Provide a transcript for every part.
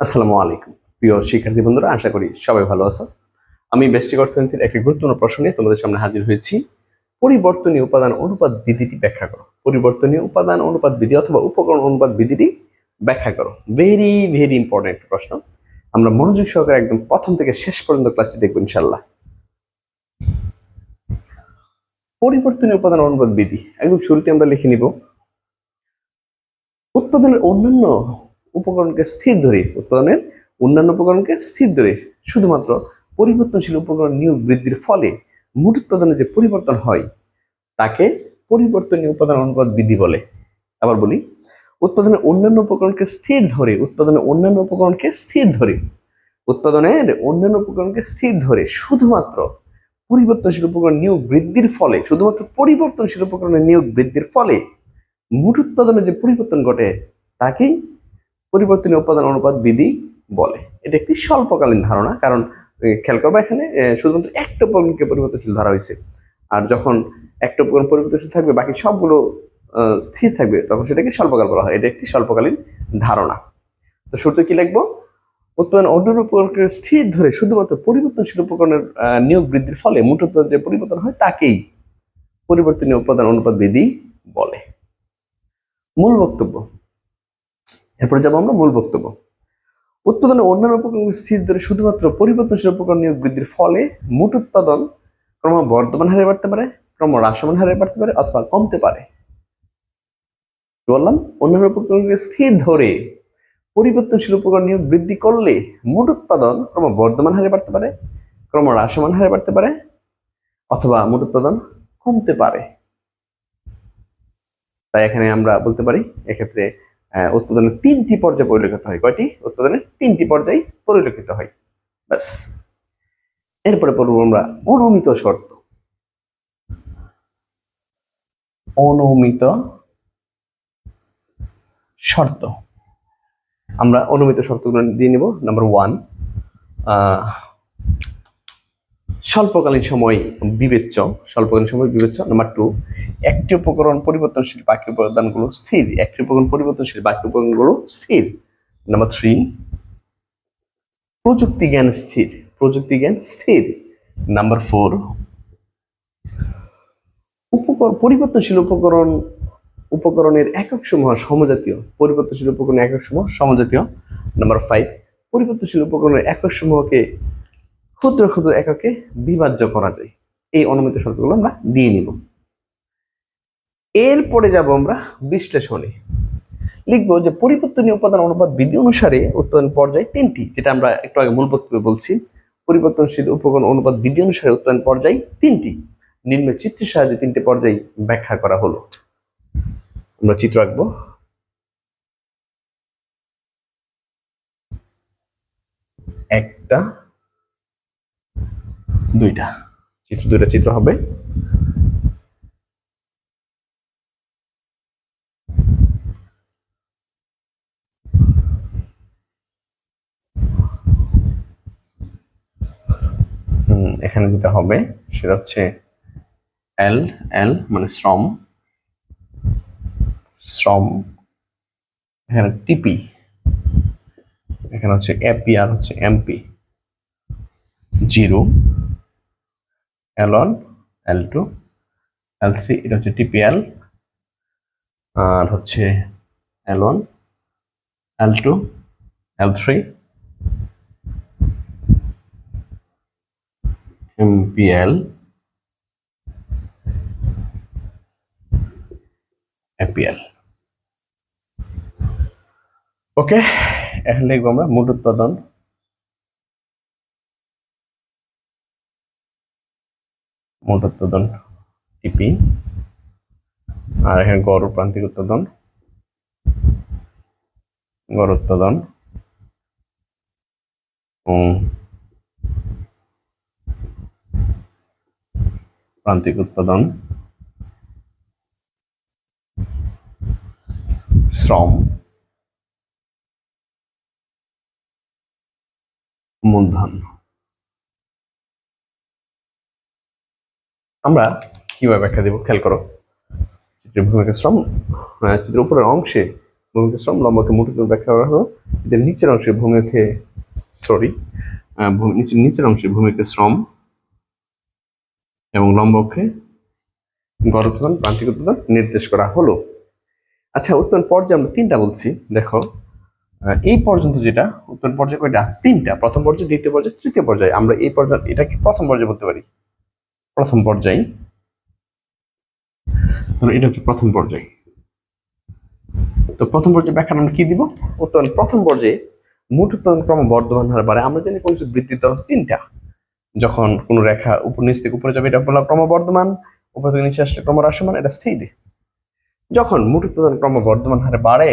আসসালামু আলাইকুম। প্রিয় শিক্ষার্থী বন্ধুরা, আশা করি সবাই ভালো আছো। আমি ব্যষ্টিক অর্থনীতির একটি গুরুত্বপূর্ণ প্রশ্ন নিয়ে তোমাদের সামনে হাজির হয়েছি। পরিবর্তনীয় উপাদান অনুপাত বিধিটি ব্যাখ্যা করো। পরিবর্তনীয় উপাদান অনুপাত বিধি অথবা উপকরণ অনুপাত বিধিটি ব্যাখ্যা করো। ভেরি ভেরি ইম্পর্টেন্ট প্রশ্ন। আমরা মনোযোগ সহকারে একদম প্রথম থেকে শেষ পর্যন্ত ক্লাসটি দেখব ইনশাল্লাহ পরিবর্তনীয় উপাদান অনুপাত বিধি। একদম শুরুতে আমরা লিখে নিব। উৎপাদনের অন্যান্য উপকরণকে স্থির ধরে উৎপাদনের, অন্যান্য উপকরণকে স্থির ধরে, শুধুমাত্র পরিবর্তনশীল উপকরণ নিয়োগ বৃদ্ধির ফলে মোট উৎপাদনে যে পরিবর্তন হয়, তাকে পরিবর্তনীয় উপাদান অনুপাত বিধি বলে। আবার বলি, উৎপাদনের অন্যান্য উপকরণকে স্থির ধরে, উৎপাদনের অন্যান্য উপকরণকে স্থির ধরে, উৎপাদনের অন্যান্য উপকরণকে স্থির ধরে, শুধুমাত্র পরিবর্তনশীল উপকরণ নিয়োগ বৃদ্ধির ফলে, শুধুমাত্র পরিবর্তনশীল উপকরণের নিয়োগ বৃদ্ধির ফলে মোট উৎপাদনে যে পরিবর্তন ঘটে, তাকেই পরিবর্তনীয় উপাদান অনুপাত বিধি বলে। এটা একটি স্বল্পকালীন ধারণা, কারণ খেয়াল করবা এখানে শুধুমাত্র একটা উপকরণকে পরিবর্তনশীল ধরা হয়েছে। আর যখন একটা উপকরণ পরিবর্তনশীল থাকবে, বাকি সবগুলো স্থির থাকবে, তখন সেটাকে স্বল্পকাল বলা হয়। এটা একটি স্বল্পকালীন ধারণা। তো শুরুতে কি লিখব? উৎপাদন অন্যান্য উপকরণকে স্থির ধরে শুধুমাত্র পরিবর্তনশীল উপকরণের নিয়োগ বৃদ্ধির ফলে মোট উৎপাদন যে পরিবর্তন হয়, তাকেই পরিবর্তনীয় উপাদান অনুপাত বিধি বলে। মূল বক্তব্য এরপরে যাব আমরা মূল বক্তব্য। উৎপাদনের অন্যান্য উপকরণ স্থির ধরে শুধুমাত্র পরিবর্তনশীল উপকরণ নিয়োগ বৃদ্ধির ফলে মোট উৎপাদন ক্রম বর্ধমান হারে বাড়তে পারে ক্রম হ্রাসমান হারে বাড়তে পারে অথবা কমতে পারে। বললাম? অন্যান্য উপকরণকে স্থির ধরে পরিবর্তনশীল উপকরণ নিয়োগ বৃদ্ধি করলে মোট উৎপাদন ক্রম বর্ধমান হারে বাড়তে পারে ক্রম হ্রাসমান হারে বাড়তে পারে অথবা মোট উৎপাদন কমতে পারে। তাই এখানে আমরা বলতে পারি, এক্ষেত্রে উৎপাদনের তিনটি পর্যায়ে পরিলক্ষিত হয়। কয়টি? উৎপাদনের তিনটি পর্যায়ে পরিলক্ষিত হয়। ব্যাস। এরপরে পড়ব আমরা অনুমিত শর্ত। অনুমিত শর্ত। আমরা অনুমিত শর্তগুলো দিয়ে নিব। নাম্বার ওয়ান স্বল্পকালীন সময় বিবেচ্য, স্বল্পকালীন সময় বিবেচ্য নাম্বার টু একটি উপকরণ পরিবর্তনশীল বাকি উপাদানগুলো স্থির। একটি উপকরণ পরিবর্তনশীল বাকি উপাদানগুলো স্থির। নাম্বার থ্রি প্রযুক্তি জ্ঞান স্থির। প্রযুক্তি জ্ঞান স্থির। নাম্বার ফোর উপকরণ পরিবর্তনশীল উপকরণ, উপকরণের একক সমূহ সমজাতীয়। পরিবর্তনশীল উপকরণের একক সমূহ সমজাতীয়। নাম্বার ফাইভ পরিবর্তনশীল উপকরণের একক সমূহকে ক্ষুদ্র ক্ষুদ্র এককে বিভাজ্য করা যায়। এই অনুমিত শর্তগুলো আমরা দিয়ে নিব। এরপরে যাব আমরা বিশ্লেষণে। লিখব যে পরিবর্তনীয় উপাদান অনুপাত বিধি অনুসারে উৎপাদন পর্যায় তিনটি, যেটা আমরা একটু আগে মূল বক্তব্যে বলছি। পরিবর্তনশীল উপকরণ অনুপাত বিধি অনুসারে উৎপাদন পর্যায় তিনটি। নিম্ন চিত্রের সাহায্যে তিনটি পর্যায় ব্যাখ্যা করা হলো। আমরা চিত্র আঁকবো। একটা দুইটা। চিত্র দুইটা চিত্র হবে। এখানে যেটা হবে, সেটা হচ্ছে এল এল মানে শ্রম। শ্রম, এখানে টিপি এখানে হচ্ছে এপি আর হচ্ছে MP zero. L one L two L three এটা হচ্ছে টিপিএল আর হচ্ছে L one L two L three MPL APL okay এখন লিখব আমরা মোট উৎপাদন। মোট উৎপাদন টিপি। আর এখানে গড় প্রান্তিক উৎপাদন গড় উৎপাদন প্রান্তিক উৎপাদন শ্রম। মূলধন। আমরা কীভাবে ব্যাখ্যা দেব? খেয়াল করো। চিত্রের ভূমিকা শ্রম আহ, চিত্রের উপরের অংশে ভূমিকা শ্রম লম্বকে মোট উৎপাদন ব্যাখ্যা করা হলো। যে নিচের অংশে ভূমিকে সরি নিচের নিচের অংশে ভূমিকে শ্রম এবং লম্বকে গড় উৎপাদন প্রান্তিক উৎপাদন নির্দেশ করা হলো। আচ্ছা উৎপাদন পর্যায়ে আমরা তিনটা বলছি। দেখো এই পর্যন্ত যেটা উৎপাদন পর্যায়ে কয়টা? তিনটা। প্রথম পর্যায়ে দ্বিতীয় পর্যায়ে তৃতীয় পর্যায়ে। আমরা এই পর্যায়ে এটাকে প্রথম পর্যায়ে বলতে পারি। প্রথম পর্যায়ে। ধরো, এটা হচ্ছে প্রথম পর্যায়ে। তো প্রথম পর্যায়ে ব্যাখ্যা আমরা কি দিব? উৎপাদন প্রথম পর্যায়ে মোট উৎপাদন ক্রম বর্ধমান হার বাড়ে। আমরা জানি কোন কিছু বৃদ্ধির তিনটা। যখন কোনো রেখা উপর নিচ থেকে উপরে যাবে, এটা বলা ক্রমবর্ধমান উপর থেকে নিচে আসলে ক্রমহ্রাসমান, এটা স্থির। যখন মোট উৎপাদন ক্রম বর্ধমান হারে বাড়ে,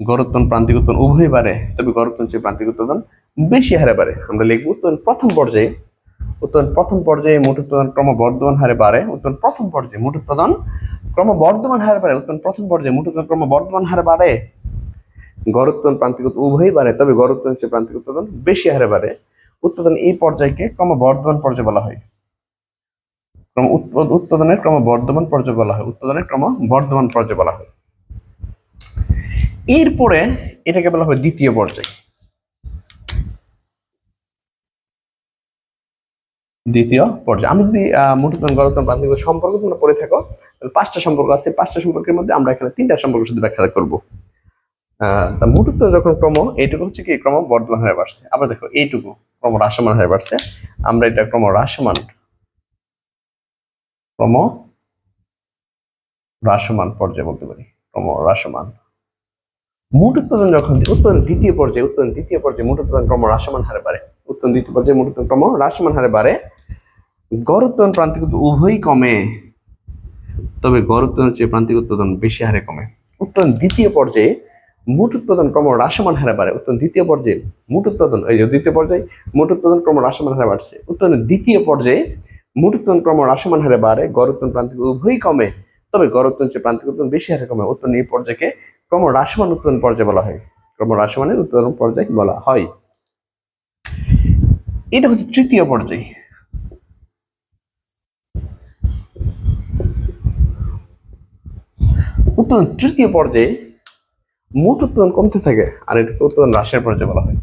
গড় উৎপাদন প্রান্তিক উৎপাদন উভয় বাড়ে, তবে গড় উৎপাদন চেয়ে প্রান্তিক উৎপাদন বেশি হারে বাড়ে। আমরা লিখব উৎপাদন প্রথম পর্যায়ে উৎপাদন প্রথম পর্যায়ে মোট উৎপাদন ক্রম বর্ধমান হারে বাড়ে উৎপাদন প্রথম পর্যায়ে মোট উৎপাদন ক্রম বর্ধমান হারে বাড়ে উৎপাদন প্রথম পর্যায়ে মোট উৎপাদন ক্রম বর্ধমান হারে বাড়ে। গড় উৎপাদন প্রান্তিক উভয়ই বাড়ে, তবে গড় উৎপাদন চেয়ে প্রান্তিক উৎপাদন বেশি হারে বাড়ে। উৎপাদন এই পর্যায়কে ক্রম বর্ধমান পর্যায় বলা হয়। ক্রম উৎপাদ- উৎপাদনের ক্রম বর্ধমান পর্যায় বলা হয়, উৎপাদনের ক্রম বর্ধমান পর্যায় বলা হয়। এরপরে এটাকে বলা হয় দ্বিতীয় পর্যায়। দ্বিতীয় পর্যায়ে। আমি যদি উৎপাদন প্রান্তিক উৎপাদন সম্পর্ক তোমরা পড়ে থাকো, তাহলে পাঁচটা সম্পর্ক আছে। পাঁচটা সম্পর্কের মধ্যে আমরা এখানে তিনটা সম্পর্ক শুধু ব্যাখ্যা করব। উৎপাদন যখন ক্রম, এইটুকু হচ্ছে কি, ক্রম বর্ধমান হারে বাড়ছে। আবার দেখো, এইটুকু ক্রম হ্রাসমান হারে বাড়ছে। আমরা এটা ক্রম হ্রাসমান ক্রম হ্রাসমান পর্যায়ে বলতে পারি। ক্রম হ্রাসমান। মোট উৎপাদন যখন উৎপাদন দ্বিতীয় পর্যায়ে উৎপাদন দ্বিতীয় পর্যায়ে মোট উৎপাদন ক্রম হ্রাসমান হারে বাড়ে। উৎপাদন দ্বিতীয় পর্যায়ে মোট উৎপাদন ক্রম, হ্রাসমান হারে বাড়ে। গড় উৎপাদন প্রান্তিক উভয়ই কমে, তবে গড় চেয়ে প্রান্তিক উৎপাদন বেশি হারে কমে। উৎপাদন দ্বিতীয় পর্যায়ে মোট উৎপাদন ক্রম, হ্রাসমান হারে বাড়ে। উৎপাদন দ্বিতীয় পর্যায়ে মোট উৎপাদন, এই দ্বিতীয় পর্যায়ে মোট উৎপাদন ক্রম, হ্রাসমান হারে বাড়ছে। উৎপাদন দ্বিতীয় পর্যায়ে মোট উৎপাদন ক্রম, হ্রাসমান হারে বাড়ে। গড় প্রান্তিক উভয়ই কমে, তবে গড় চেয়ে প্রান্তিক উৎপাদন বেশি হারে কমে। উৎপাদন এই পর্যায়কে ক্রম, হ্রাসমান উৎপাদন পর্যায়ে বলা হয়। ক্রম, হ্রাসমানের উৎপাদন পর্যায় বলা হয়। এটা হচ্ছে তৃতীয় পর্যায়। উৎপাদন তৃতীয় পর্যায়ে মোট উৎপাদন কমতে থাকে, আর এটাকে উৎপাদন হ্রাসের পর্যায়ে বলা হয়।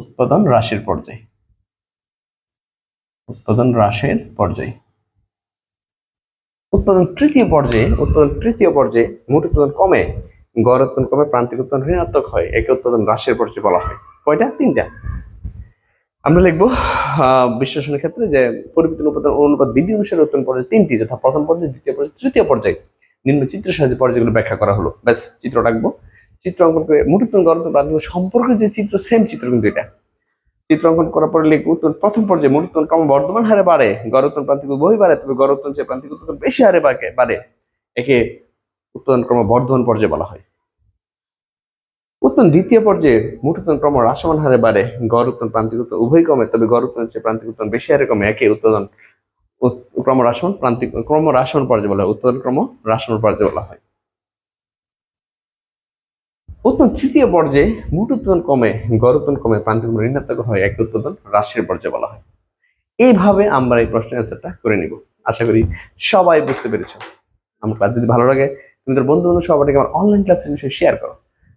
উৎপাদন হ্রাসের পর্যায়ে। উৎপাদন হ্রাসের পর্যায়ে। উৎপাদন তৃতীয় পর্যায়ে, উৎপাদন তৃতীয় পর্যায়ে মোট উৎপাদন কমে, গড় উৎপাদন কমে, প্রান্তিক উৎপাদন ঋণাত্মক হয়, একে উৎপাদন হ্রাসের পর্যায়ে বলা হয়। কয়টা? তিনটা। আমরা লিখব বিশ্লেষণের ক্ষেত্রে যে পরিবর্তন উপাদান অনুপাত বিধি অনুসারে উৎপাদন পর্যায়ে তিনটি, যথা প্রথম পর্যায়ে, দ্বিতীয় পর্যায়ে, তৃতীয় পর্যায়ে, নিম্ন চিত্রের সাহায্যে পর্যায়গুলো ব্যাখ্যা করা হলো। ব্যাস, চিত্র রাখব। চিত্র অঙ্কন করে মোট উৎপাদন গড় প্রান্তিক সম্পর্কে যে চিত্র সেম চিত্র কিন্তু এটা। চিত্র অঙ্কন করার পরে লিখব উৎপাদন প্রথম পর্যায়ে মোট উৎপাদন ক্রম বর্ধমান হারে বাড়ে উৎপাদন প্রান্তিক উভয় বাড়ে, তবে উৎপাদন চেয়ে প্রান্তিক উৎপাদন বেশি হারে বাড়ে, একে উৎপাদন ক্রম বর্ধমান পর্যায়ে বলা হয়। উৎপাদন দ্বিতীয় পর্যায়ে মোট উৎপাদন ক্রম হ্রাসমান হারে বাড়ে। গড় উৎপাদন প্রান্তিক উৎপাদন উভয় কমে, তবে গড় উৎপাদন চেয়ে প্রান্তিক উৎপাদন বেশি হারে কমে, একে উৎপাদন উৎ- ক্রম হ্রাসমান প্রান্তিক ক্রম হ্রাসমান পর্যায়ে বলা হয় উৎপাদন ক্রম হ্রাসমান পর্যায়ে বলা হয়। উৎপাদন তৃতীয় পর্যায়ে মোট উৎপাদন কমে, গড় উৎপাদন কমে, প্রান্তিক ঋণাত্মক হয়, এক উৎপাদন হ্রাসের পর্যায়ে বলা হয়। এইভাবে আমরা এই প্রশ্নের অ্যান্সারটা করে নিব। আশা করি সবাই বুঝতে পেরেছ। আমার ক্লাস যদি ভালো লাগে, তুমি তোর বন্ধু বান্ধব সবাইকে আমার অনলাইন ক্লাসের বিষয়ে শেয়ার করো।